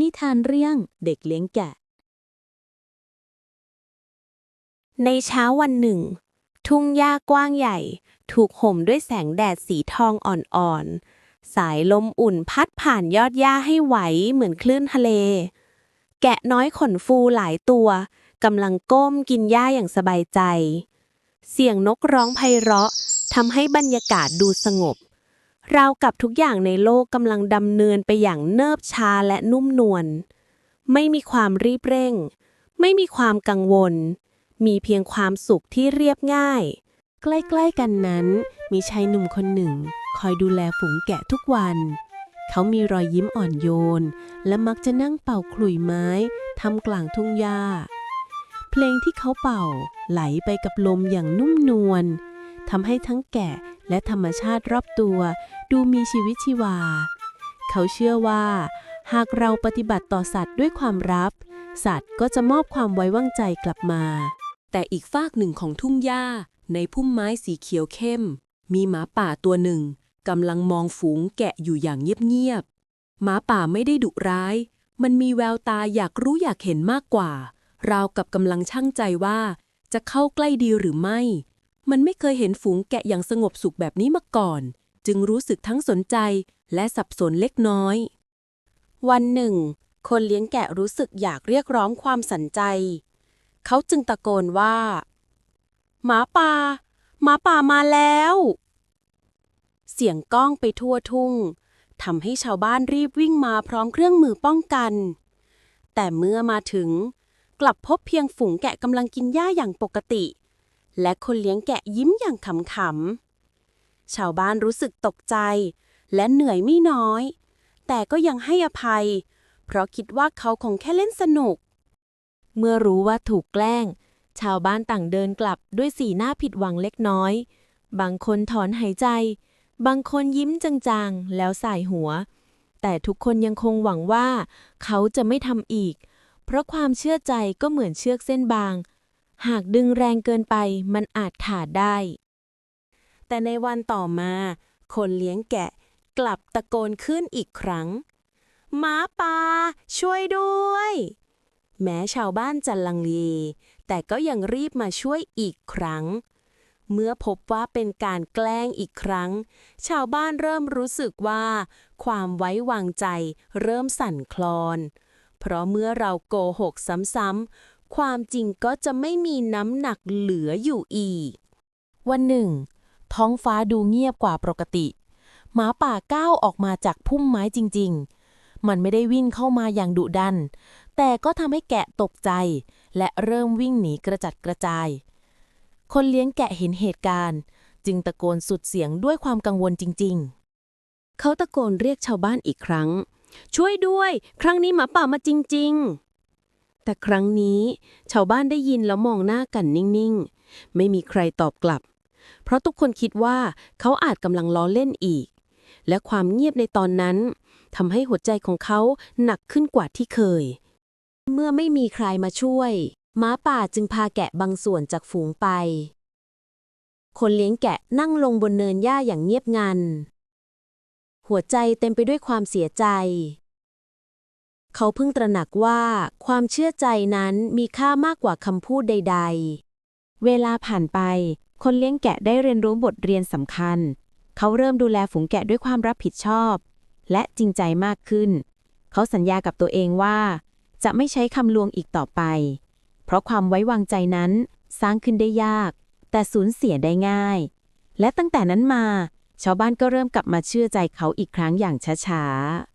นิทานเรื่องเด็กเลี้ยงแกะ ในเช้าวันหนึ่ง ทุ่งหญ้ากว้างใหญ่ ถูกห่มด้วยแสงแดดสีทองอ่อนๆ สายลมอุ่นพัดผ่านยอดหญ้าให้ไหวเหมือนคลื่นทะเล แกะน้อยขนฟูหลายตัวกำลังก้มกินหญ้าอย่างสบายใจ เสียงนกร้องไพเราะทำให้บรรยากาศดูสงบ ราวกับทุกอย่างในโลกกำลังดำเนินไปอย่างเนิบช้าและนุ่มนวล ไม่มีความรีบเร่ง ไม่มีความกังวล มีเพียงความสุขที่เรียบง่าย ใกล้ๆกันนั้น มีชายหนุ่มคนหนึ่ง คอยดูแลฝูงแกะทุกวัน เขามีรอยยิ้มอ่อนโยน และมักจะนั่งเป่าขลุ่ยไม้ทำกลางทุ่งหญ้า เพลงที่เขาเป่าไหลไปกับลมอย่างนุ่มนวลทำให้ทั้งแกะ และธรรมชาติรอบตัว ดูมีชีวิตชีวา เขาเชื่อว่า หากเราปฏิบัติต่อสัตว์ด้วยความรักสัตว์ก็จะมอบความไว้วางใจกลับมา แต่อีกฟากหนึ่งของทุ่งหญ้า ในพุ่มไม้สีเขียวเข้ม มีหมาป่าตัวหนึ่งกำลังมองฝูงแกะอยู่อย่างเงียบๆหมาป่าไม่ได้ดุร้าย มันมีแววตาอยากรู้อยากเห็นมากกว่า ราวกับกำลังช่างใจว่าจะเข้าใกล้ดีหรือไม่ มันไม่เคยเห็นฝูงแกะอย่างสงบสุขแบบนี้มาก่อน จึงรู้สึกทั้งสนใจและสับสนเล็กน้อย วันหนึ่ง คนเลี้ยงแกะรู้สึกอยากเรียกร้องความสนใจ เขาจึงตะโกนว่า หมาป่า หมาป่ามาแล้ว เสียงก้องไปทั่วทุ่งทำให้ชาวบ้านรีบวิ่งมาพร้อมเครื่องมือป้องกัน แต่เมื่อมาถึง กลับพบเพียงฝูงแกะกำลังกินหญ้าอย่างปกติ และคนเลี้ยงแกะยิ้มอย่างขำๆ ชาวบ้านรู้สึกตกใจ และเหนื่อยไม่น้อย แต่ก็ยังให้อภัย เพราะคิดว่าเขาคงแค่เล่นสนุก เมื่อรู้ว่าถูกแกล้ง ชาวบ้านต่างเดินกลับด้วยสีหน้าผิดหวังเล็กน้อย บางคนถอนหายใจ บางคนยิ้มจางๆ แล้วสายหัว แต่ทุกคนยังคงหวังว่า เขาจะไม่ทำอีก เพราะความเชื่อใจก็เหมือนเชือกเส้นบาง หากดึงแรงเกินไปมันอาจขาดได้ แต่ในวันต่อมา คนเลี้ยงแกะกลับตะโกนขึ้นอีกครั้ง หมาป่าช่วยด้วย แม้ชาวบ้านจะลังเลแต่ก็ยังรีบมาช่วยอีกครั้ง เมื่อพบว่าเป็นการแกล้งอีกครั้ง ชาวบ้านเริ่มรู้สึกว่า ความไว้วางใจเริ่มสั่นคลอน เพราะเมื่อเราโกหกซ้ำๆ ความจริงก็จะไม่มีน้ำหนักเหลืออยู่อีก วันหนึ่ง ท้องฟ้าดูเงียบกว่าปกติ หมาป่าก้าวออกมาจากพุ่มไม้จริง ๆ มันไม่ได้วิ่งเข้ามาอย่างดุดัน แต่ก็ทำให้แกะตกใจ และเริ่มวิ่งหนีกระจัดกระจาย คนเลี้ยงแกะเห็นเหตุการณ์ จึงตะโกนสุดเสียงด้วยความกังวลจริงเขาตะโกนเรียกชาวบ้านอีกครั้ง ช่วยด้วย ครั้งนี้หมาป่ามาจริง ๆ แต่ครั้งนี้ชาวบ้านได้ยินแล้วมองหน้ากันนิ่งๆ ไม่มีใครตอบกลับ เพราะทุกคนคิดว่าเขาอาจกำลังล้อเล่นอีก และความเงียบในตอนนั้นทำให้หัวใจของเขาหนักขึ้นกว่าที่เคย เมื่อไม่มีใครมาช่วยหมาป่าจึงพาแกะบางส่วนจากฝูงไป คนเลี้ยงแกะนั่งลงบนเนินหญ้าอย่างเงียบงัน หัวใจเต็มไปด้วยความเสียใจ เขาเพิ่งตระหนักว่าความเชื่อใจนั้นมีค่ามากกว่าคำพูดใด ๆ เวลาผ่านไป คนเลี้ยงแกะได้เรียนรู้บทเรียนสำคัญ เขาเริ่มดูแลฝูงแกะด้วยความรับผิดชอบ และจริงใจมากขึ้น เขาสัญญากับตัวเองว่า จะไม่ใช้คำลวงอีกต่อไป เพราะความไว้วางใจนั้นสร้างขึ้นได้ยาก แต่สูญเสียได้ง่าย และตั้งแต่นั้นมา ชาวบ้านก็เริ่มกลับมาเชื่อใจเขาอีกครั้งอย่างช้าๆ